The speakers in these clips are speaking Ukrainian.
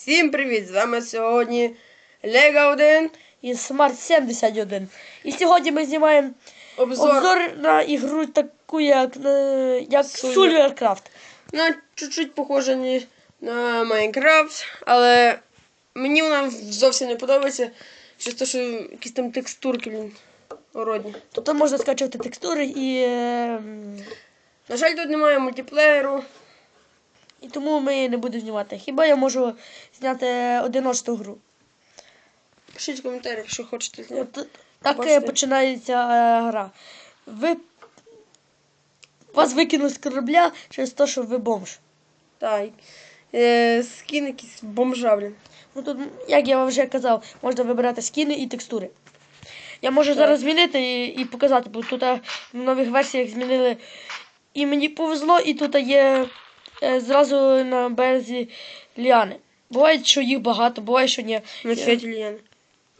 Всім привіт! З вами сьогодні Лего 1. і Smart 71. І сьогодні ми знімаємо Обзор, обзор на ігру таку, як, е, як Сульверкрафт. на чуть-чуть похожа ні- на Майнкрафт, але мені вона зовсім не подобається. Через те, що якісь там текстурки, блін, уродні. Тобто можна скачувати текстури і, е, На жаль, тут немає мультиплеєру. І тому ми не будемо знімати. Хіба я можу зняти одиночну гру? Пишіть в коментарях, якщо хочете зняти. От, так Бачите? е, починається е, гра. Ви вас викинуть з корабля через те, що ви бомж. Так. Е, скін якийсь бомжа, блін. Ну тут, як я вам вже казав, можна вибирати скіни і текстури. Я можу зараз змінити і, і показати, бо тут е, в нових версіях змінили. І мені повезло, і тут є зразу на березі ліани. Буває, що їх багато, буває, що ні. На цвіті ліяни.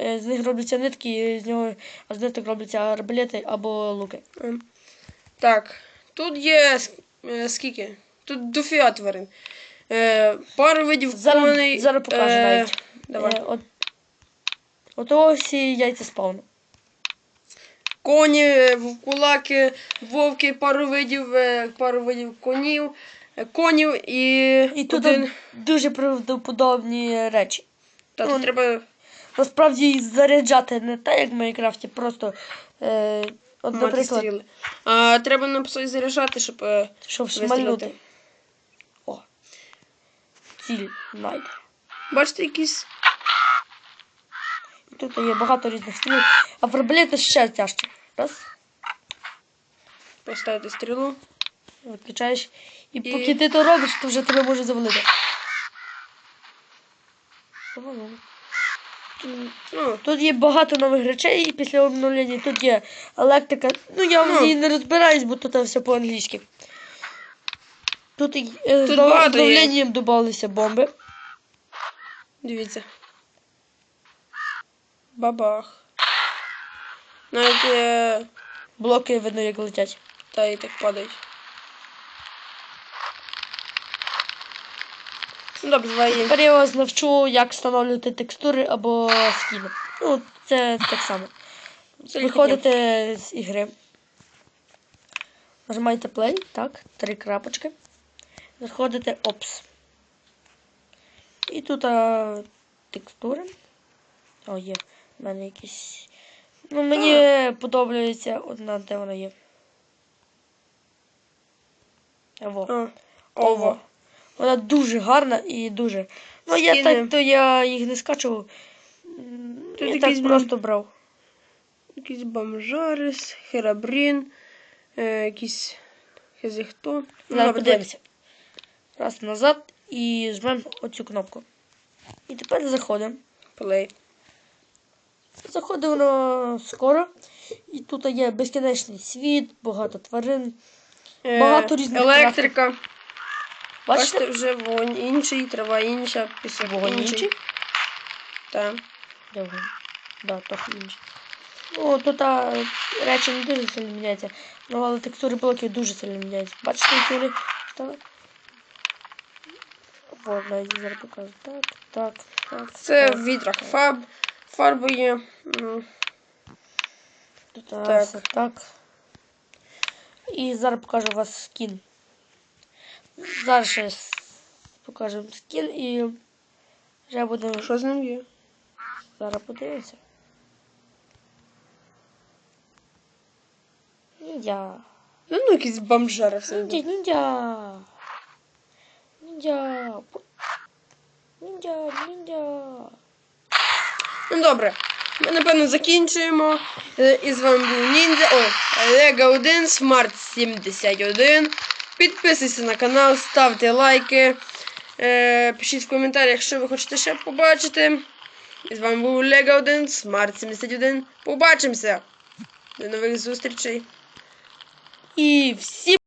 Е, З них робляться нитки, і з нього а з ниток робляться арбалети або луки. Ем, Так, тут є ск- е, скільки? Тут дофіга тварин. Е, пару видів Зараз, коней. зараз покажу е, навіть. Давай. Е, от, ото всі яйця спавну. Коні, е, вовкулаки, вовки, пару видів, е, пару видів конів, е, конів і, І тут один. дуже правдоподобні речі. Та, ну, тут треба Насправді їх заряджати не так, як в Майнкрафті, просто е, от, мати наприклад, стріли. А треба написати заряджати, щоб е, щоб шмальнути. О. Ціль найде. Бачите, якісь. Тут є багато різних стріл, а в ще тяжче. Раз, Поставити стрілу. Виключаєш. І, І- поки ти то робиш, то вже тебе може завалити. Ну, Тут є багато нових речей після обновлення. Тут є електрика. Ну я в Ну. ній не розбираюсь, бо тут все по-англійськи. Тут, е, Тут з обновленням додалися бомби. дивіться. Бабах. Навіть е, Блоки видно, як летять. та і так падають. Добре, давай. Тепер я вас навчу, як встановлювати текстури або скіни. Ну, це так само. Виходите з ігри. Нажимаєте play, так, три крапочки. Заходите Ops. І тут а, текстури. О, є. У мене якісь. Ну, мені подобається одна, де вона є. Ово. Ово. Вона дуже гарна і дуже. Ну, я так, то я їх не скачував. Тут Я якийсь, так блін, просто брав. Якийсь бомжарис, херабрін, е, якийсь хези хто. Ну, Зараз подивимося. Раз назад і жмемо оцю кнопку. І тепер заходимо. Плей. Заходимо скоро. І тут є безкінечний світ, багато тварин. Е, Багато різних Електрика. Бачите? Бачите, вже вогонь інший, трава інша, пісок Вогонь інший. Так. Де? Да, трохи інший. Ну, тут а, речі не дуже сильно міняються. Ну, але текстури блоків дуже сильно міняються. Бачите, які вони стали? Навіть зараз покажу. Так, так, так. Це так, в вітрах так. фаб, фарби є. Тут Так. так. так. І зараз покажу вас скін. С- покажемо скін і вже будемо Що з ним є? зараз подивимося. Ніндзя. Ну, ну якийсь бомжара все. Ніндзя, ніндзя. Ніндзя. Ніндзя, ніндзя. Ну добре. Ми напевно закінчуємо. Е, І з вами був Ніндзя. Ой, Лего 1, Smart 71. Підписуйтесь на канал, ставте лайки. Е, пишіть в коментарях, що ви хочете ще побачити. І з вами був Лего 1, Smart 71. Побачимося! До нових зустрічей! І всі